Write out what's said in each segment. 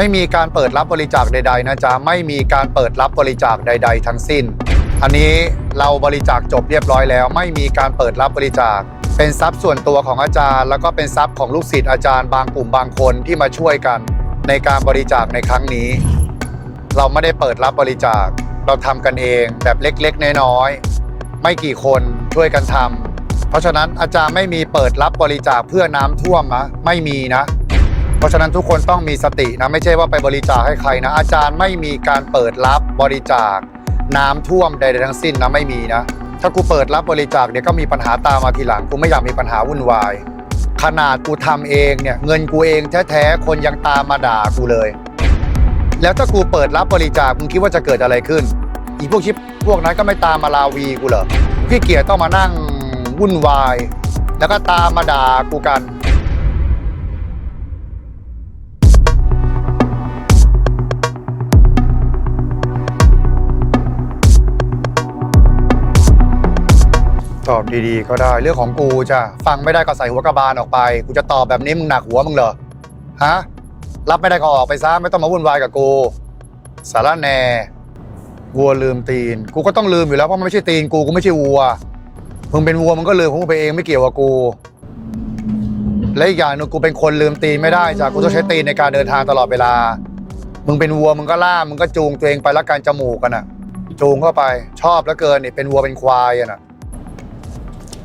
ไม่มีการเปิดรับบริจาคใด ๆ นะจ๊ะ ไม่มีการเปิดรับบริจาคใด ๆ ทั้งสิ้น อันนี้เราบริจาคจบเรียบร้อยแล้ว ไม่มีการเปิดรับบริจาค เป็นทรัพย์ส่วนตัวของอาจารย์ แล้วก็เป็นทรัพย์ของลูกศิษย์อาจารย์บางกลุ่มบางคนที่มาช่วยกัน ในการบริจาคในครั้งนี้ เราไม่ได้เปิดรับบริจาค เราทำกันเองแบบเล็กๆน้อยๆไม่กี่คนช่วยกันทำเพราะฉะนั้นอาจารย์ไม่มีเปิดรับบริจาคเพื่อน้ำท่วมนะไม่มีนะ เพราะฉะนั้นทุกคนต้องมีสตินะไม่ใช่ว่าไปบริจาคให้ใครนะ อาจารย์ไม่มีการเปิดรับบริจาค น้ำท่วมใดๆทั้งสิ้นนะไม่มีนะ ถ้ากูเปิดรับบริจาคเดี๋ยวก็มีปัญหาตามมาทีหลังกูไม่อยากมีปัญหาวุ่นวาย ขนาดกูทำเองเนี่ยเงินกูเองแท้ๆคนยังตามมาด่ากูเลย แล้วถ้ากูเปิดรับบริจาคมึงคิดว่าจะเกิดอะไรขึ้น อีพวกชิปพวกนั้นก็ไม่ตามมาลาวีกูเหรอพี่เกียรติต้องมานั่งวุ่นวาย แล้วก็ตามมาด่ากูกัน ดีๆ ก็ได้เรื่องของกูจะฟังไม่ได้ก็ใส่หัวกระบาลออกไป กูจะตอบแบบนี้มึงหนักหัวมึงเหรอฮะรับไม่ได้ก็ออกไปซะไม่ต้องมาวุ่นวายกับกูสารแหนวัวลืมตีน กูก็ต้องลืมอยู่แล้วเพราะมันไม่ใช่ตีนกูกูไม่ใช่วัวมึงเป็นวัวมึงก็ลืมของมึงไปเองไม่เกี่ยวกับกูและอีกอย่างหนึงกูเป็นคนลืมตีนไม่ได้จ้ะกูต้องใช้ตีนในการเดินทางตลอดเวลา มึงเป็นวัวมึงก็ล่ามมึงก็จูงตัวเองไปละกันจมูกกันอะ จูงเข้าไปชอบแล้วเกินนี่เป็นวัวเป็นควายอะน่ะ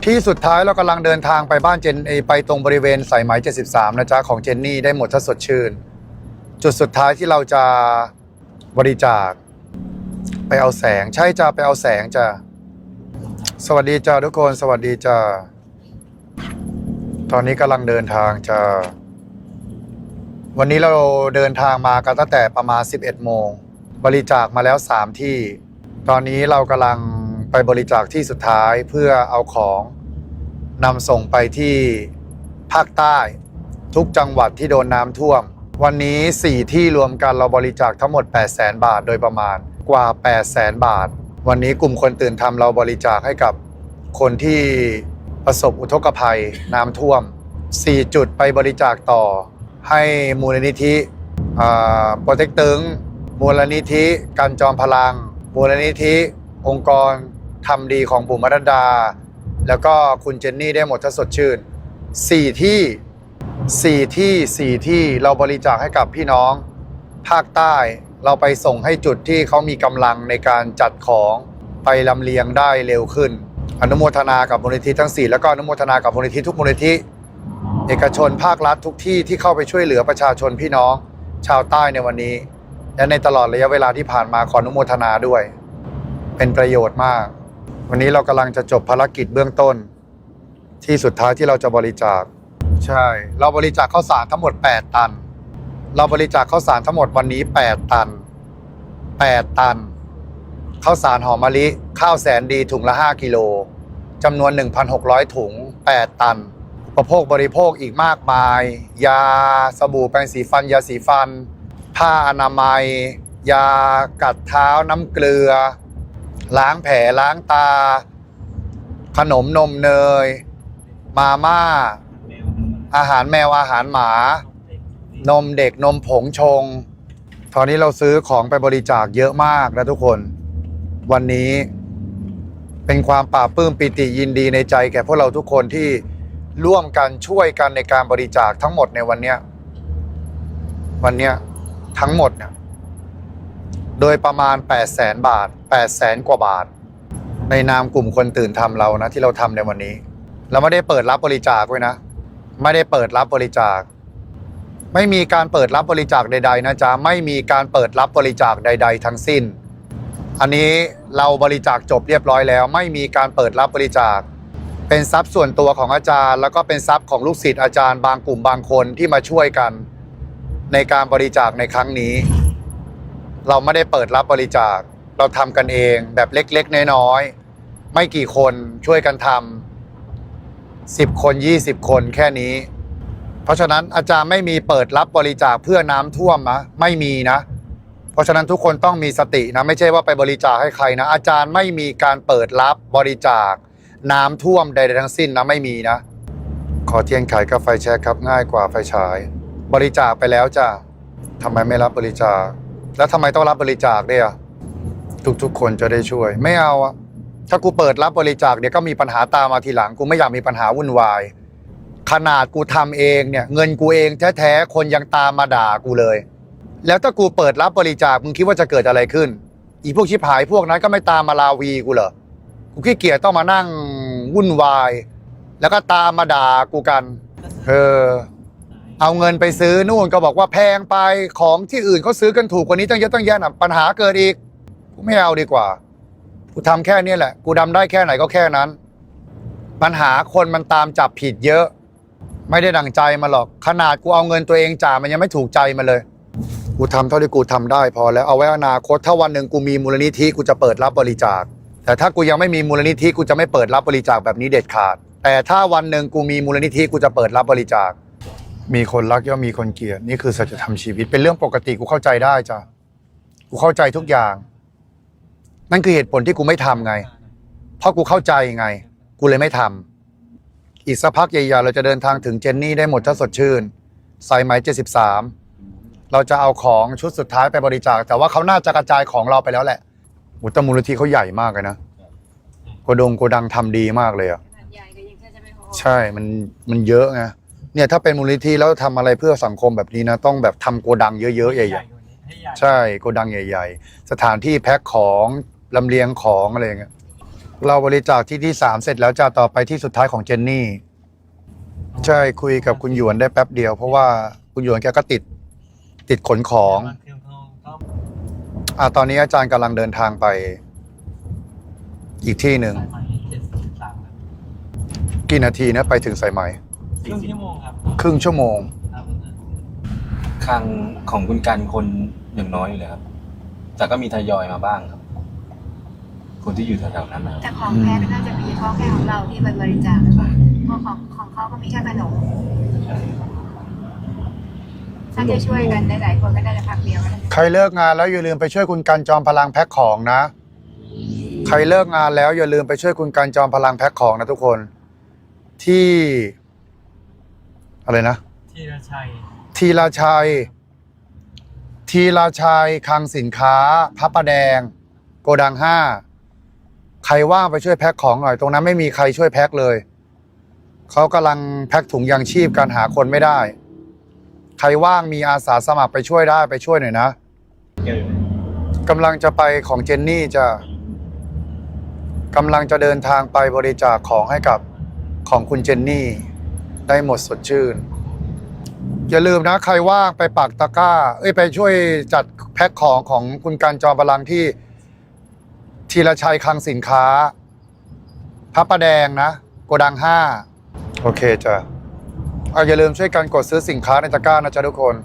ที่สุดท้ายเรากำลังเดินทางไปบ้านเจนเอไปตรงบริเวณสายไหม 73 นะจ๊ะ ของเจนนี่ได้หมดถ้าสดชื่น จุดสุดท้ายที่เราจะบริจาค ไปเอาแสงใช่จ้ะไปเอาแสงจ้ะสวัสดีจ้าทุกคน สวัสดีจ้าตอนนี้กำลังเดินทางจ้าวันนี้เราเดินทางมากันตั้งแต่ประมาณ 11 โมง บริจาคมาแล้ว 3 ที่ ตอนนี้เรากำลัง ไปบริจาคที่สุดท้ายเพื่อเอาของนำส่งไปที่ภาคใต้ ทุกจังหวัดที่โดนน้ำท่วม วันนี้ 4 ที่รวมกันเราบริจาคทั้งหมด 8 0 0 0 0 0บาทโดยประมาณกว่า 8 0 0 0 0 0บาท วันนี้กลุ่มคนตื่นทำเราบริจาคให้กับคนที่ประสบอุทกภัยน้ำท่วม 4 จุดไปบริจาคต่อให้มูลนิธิโปรเทคตึงมูลนิธิกันจอมพลัง มูลนิธิองค์กร ทำดีของบุ๋มรัดา แล้วก็คุณเจนนี่ได้หมดถ้าสดชื่นสี่ที่สี่ที่สี่ที่เราบริจาคให้กับพี่น้อง ภาคใต้เราไปส่งให้จุดที่เขามีกำลังในการจัดของไปลำเลียงได้เร็วขึ้น อนุโมทนากับมูลนิธิทั้ง 4 แล้วก็อนุโมทนากับมูลนิธิทุกมูลนิธิ เอกชนภาครัฐทุกที่ที่เข้าไปช่วยเหลือประชาชนพี่น้อง ชาวใต้ในวันนี้ และในตลอดระยะเวลาที่ผ่านมาขออนุโมทนาด้วย เป็นประโยชน์มาก วันนี้เรากำลังจะจบภารกิจเบื้องต้น ที่สุดท้ายที่เราจะบริจาค ใช่ เราบริจาคข้าวสารทั้งหมด 8 ตัน เราบริจาคข้าวสารทั้งหมดวันนี้ 8 ตัน 8 ตันข้าวสารหอมมะลิ ข้าวแสนดีถุงละ 5 กิโลจำนวน 1,600 ถุง 8 ตันอุปโภคบริโภคอีกมากมาย ยาสบู่แปรงสีฟัน ยาสีฟัน ผ้าอนามัย ยากัดเท้าน้ำเกลือ ล้างแผลล้างตา ขนมนมเนย มาม่า อาหารแมวอาหารหมา นมเด็กนมผงชง ตอนนี้เราซื้อของไปบริจาคเยอะมากนะทุกคน วันนี้เป็นความปลาบปลื้มปิติยินดีในใจแก่พวกเราทุกคนที่ร่วมกันช่วยกันในการบริจาคทั้งหมดในวันเนี้ยวันเนี้ยทั้งหมดเนี่ย โดยประมาณ 8 0 0แสนบาท 8 0 0แสนกว่าบาท ในนามกลุ่มคนตื่นทำเรานะที่เราทำในวันนี้ เราไม่ได้เปิดรับบริจาคไว้นะ ไม่ได้เปิดรับบริจาค ไม่มีการเปิดรับบริจาคใด ๆ นะจ๊ะ ไม่มีการเปิดรับบริจาคใด ๆ ทั้งสิ้น อันนี้เราบริจาคจบเรียบร้อยแล้ว ไม่มีการเปิดรับบริจาค เป็นทรัพย์ส่วนตัวของอาจารย์ แล้วก็เป็นทรัพย์ของลูกศิษย์อาจารย์บางกลุ่มบางคนที่มาช่วยกัน ในการบริจาคในครั้งนี้ เราไม่ได้เปิดรับบริจาค เราทำกันเองแบบเล็กๆ น้อยๆ ไม่กี่คนช่วยกันทำสิบคนยี่สิบคนแค่นี้ เพราะฉะนั้นอาจารย์ไม่มีเปิดรับบริจาคเพื่อน้ำท่วมนะไม่มีนะ เพราะฉะนั้นทุกคนต้องมีสตินะ ไม่ใช่ว่าไปบริจาคให้ใครนะ อาจารย์ไม่มีการเปิดรับบริจาค น้ำท่วมใดๆทั้งสิ้นนะไม่มีนะ ขอเทียนไขกับไฟแช็กครับง่ายกว่าไฟฉาย บริจาคไปแล้วจ้ะทำไมไม่รับบริจาค แล้วทำไมต้องรับบริจาคเด้วยอทุกๆ คนจะได้ช่วย ไม่เอาอะถ้ากูเปิดรับบริจาคเดี๋ยวก็มีปัญหาตามมาทีหลัง กูไม่อยากมีปัญหาวุ่นวาย ขนาดกูทำเองเนี่ย เงินกูเองแท้ๆคนยังตามมาด่ากูเลย แล้วถ้ากูเปิดรับบริจาคมึงคิดว่าจะเกิดอะไรขึ้น อีพวกชิบหายพวกนั้นก็ไม่ตามมาลาวีกูเหรอกูขี้เกียจต้องมานั่งวุ่นวาย แล้วก็ตามมาด่ากูกัน เออ เอาเงินไปซื้อนู่นก็บอกว่าแพงไปของที่อื่นเขาซื้อกันถูกกว่านี้ตั้งเยอะตั้งแยะน่ะปัญหาเกิดอีกกูไม่เอาดีกว่ากูทำแค่นี้แหละ กูดำได้แค่ไหนก็แค่นั้น ปัญหาคนมันตามจับผิดเยอะ ไม่ได้ดังใจมาหรอก ขนาดกูเอาเงินตัวเองจ่ายมันยังไม่ถูกใจมาเลย กูทำเท่าที่กูทำได้พอแล้วเอาไว้อนาคตถ้าวันหนึ่งกูมีมูลนิธิกูจะเปิดรับบริจาค แต่ถ้ากูยังไม่มีมูลนิธิกูจะไม่เปิดรับบริจาคแบบนี้เด็ดขาด แต่ถ้าวันหนึ่งกูมีมูลนิธิกูจะเปิดรับบริจาค มีคนรักย่อมมีคนเกลียดนี่คือสัจธรรมชีวิต เป็นเรื่องปกติกูเข้าใจได้จ้ะกูเข้าใจทุกอย่าง นั่นคือเหตุผลที่กูไม่ทำไง เพราะกูเข้าใจไง กูเลยไม่ทำอีกสักพักใหญ่ๆเราจะเดินทางถึงเจนนี่ได้หมดถ้าสดชื่นสายไหมเจ็ดสิบสามเราจะเอาของชุดสุดท้ายไปบริจาค แต่ว่าเขาน่าจะกระจายของเราไปแล้วแหละอุตมูลนิธิเขาใหญ่มากเลยนะโกดงโกดังทำดีมากเลยอะขนาดใหญ่ก็ยังแค่จะไม่พอใช่มันมันเยอะไง เนี่ยถ้าเป็นมูลนิธิแล้วทำอะไรเพื่อสังคมแบบนี้นะ ต้องแบบทำโกดังเยอะๆใหญ่กว่านี้ให้ใหญ่ ๆ ใช่โกดังใหญ่ ๆ สถานที่แพ็คของลำเลียงของอะไรอย่างเงี้ยเราบริจาคที่ที่สามเสร็จแล้วจะต่อไปที่สุดท้ายของเจนนี่ ใช่คุยกับคุณหยวนได้แป๊บเดียว เพราะว่าคุณหยวนแกก็ติดติดขนของมันคือเขาเขาอ่าตอนนี้อาจารย์กำลังเดินทางไป อีกที่หนึ่งสายไหมเจ็ดสิบสามครับกี่นาทีนะไปถึงสายไหม ครึ่งชั่วโมงครับครึ่งชั่วโมง ครับคลังของคุณกันคนอย่างน้อยอยู่เลยครับ แต่ก็มีทยอยมาบ้างครับ คนที่อยู่แถวๆนั้นนะครับแต่ของแพ้ก็น่าจะมีเพราะแค่ของเราที่ไปบริจาคหรือเปล่าเพราะของของเขาก็มีแค่ขนมถ้าจะช่วยกันหลายๆคนก็น่าจะพักเดียวกันใครเลิกงานแล้วอย่าลืมไปช่วยคุณกันจอมพลังแพ็คของนะ ใครเลิกงานแล้วอย่าลืมไปช่วยคุณกันจอมพลังแพ็คของนะทุกคน ที่ อะไรนะที่ราชัยทีราชัย ทีราชัยคลังสินค้าพระประแดง โกดังห้าใครว่างไปช่วยแพ็คของหน่อย ตรงนั้นไม่มีใครช่วยแพ็คเลยเขากำลังแพ็คถุงยางชีพการหาคนไม่ได้ ใครว่างมีอาสาสมัครไปช่วยได้ไปช่วยหน่อยนะกำลังจะไปของเจนนี่จะกำลังจะเดินทางไปบริจาคของให้กับของคุณเจนนี่ ได้หมดสดชื่น อย่าลืมนะใครว่างไปปากตะก้า เอ้ยไปช่วยจัดแพ็คของของคุณการจอมพลังที่ทีละชัยคลังสินค้า พระประแดงนะ โกดังห้า โอเคจ้ะเอาอย่าลืมช่วยกันกดซื้อสินค้าในตะกร้านะจ๊ะทุกคน